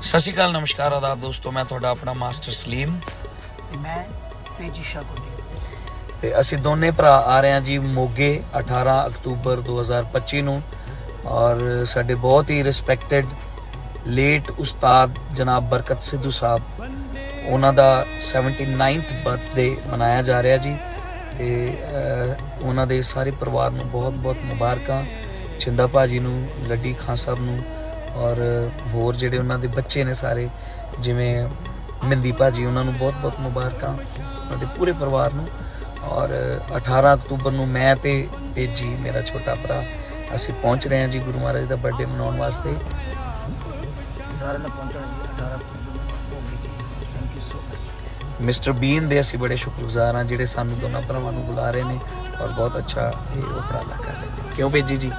ਸਤਿ ਸ਼੍ਰੀ ਅਕਾਲ ਨਮਸਕਾਰ ਆਦਾਬ ਦੋਸਤੋ ਮੈਂ ਤੁਹਾਡਾ ਆਪਣਾ ਮਾਸਟਰ ਸਲੀਮ। ਤੇ ਮੈਂ ਪੇਜੀ ਕੋਲੀ ਤੇ ਅਸੀਂ ਦੋਨੇ ਭਰਾ ਆ ਰਹੇ ਹਾਂ ਜੀ ਮੋਗੇ 18 ਅਕਤੂਬਰ 2025 ਨੂੰ। ਔਰ ਸਾਡੇ ਬਹੁਤ ਹੀ ਰਿਸਪੈਕਟਡ ਲੇਟ ਉਸਤਾਦ ਜਨਾਬ ਬਰਕਤ ਸਿੱਧੂ ਸਾਹਿਬ। ਉਹਨਾਂ ਦਾ 79th ਬਰਥਡੇ ਮਨਾਇਆ ਜਾ ਰਿਹਾ ਜੀ। ਤੇ ਉਹਨਾਂ ਦੇ ਸਾਰੇ ਪਰਿਵਾਰ ਨੂੰ ਬਹੁਤ-ਬਹੁਤ ਮੁਬਾਰਕਾਂ। ਚਿੰਦਾ ਭਾਜੀ ਨੂੰ ਲੱਡੀ ਖਾਨ ਸਾਹਿਬ ਨੂੰ ਔਰ ਹੋਰ ਜਿਹੜੇ ਉਹਨਾਂ ਦੇ ਬੱਚੇ ਨੇ ਸਾਰੇ ਜਿਵੇਂ ਮਿੰਦੀ ਭਾਜੀ ਉਹਨਾਂ ਨੂੰ ਬਹੁਤ-ਬਹੁਤ ਮੁਬਾਰਕਾਂ ਦੇ ਪੂਰੇ ਪਰਿਵਾਰ ਨੂੰ। ਔਰ 18 ਅਕਤੂਬਰ ਨੂੰ ਮੈਂ ਤੇ ਤੇਜੀ ਮੇਰਾ ਛੋਟਾ ਭਰਾ ਅਸੀਂ ਪਹੁੰਚ ਰਹੇ ਹਾਂ ਜੀ ਗੁਰੂ ਮਹਾਰਾਜ ਦਾ ਬਰਥਡੇ ਮਨਾਉਣ ਵਾਸਤੇ। ਸਾਰਿਆਂ ਨੇ ਪਹੁੰਚਣਾ ਜੀ 18 October thank you so much mister Bean ਦੇ ਅਸੀਂ ਬੜੇ ਸ਼ੁਕਰਗੁਜ਼ਾਰ ਹਾਂ ਜਿਹੜੇ ਸਾਨੂੰ ਦੋਨਾਂ ਭਰਾਵਾਂ ਨੂੰ ਬੁਲਾ ਰਹੇ ਨੇ ਔਰ ਬਹੁਤ ਅੱਛਾ ਇਹ ਉਪਰਾਲਾ ਕਰ ਰਹੇ ਨੇ ਕਿਉਂ ਭੇਜੀ ਜੀ?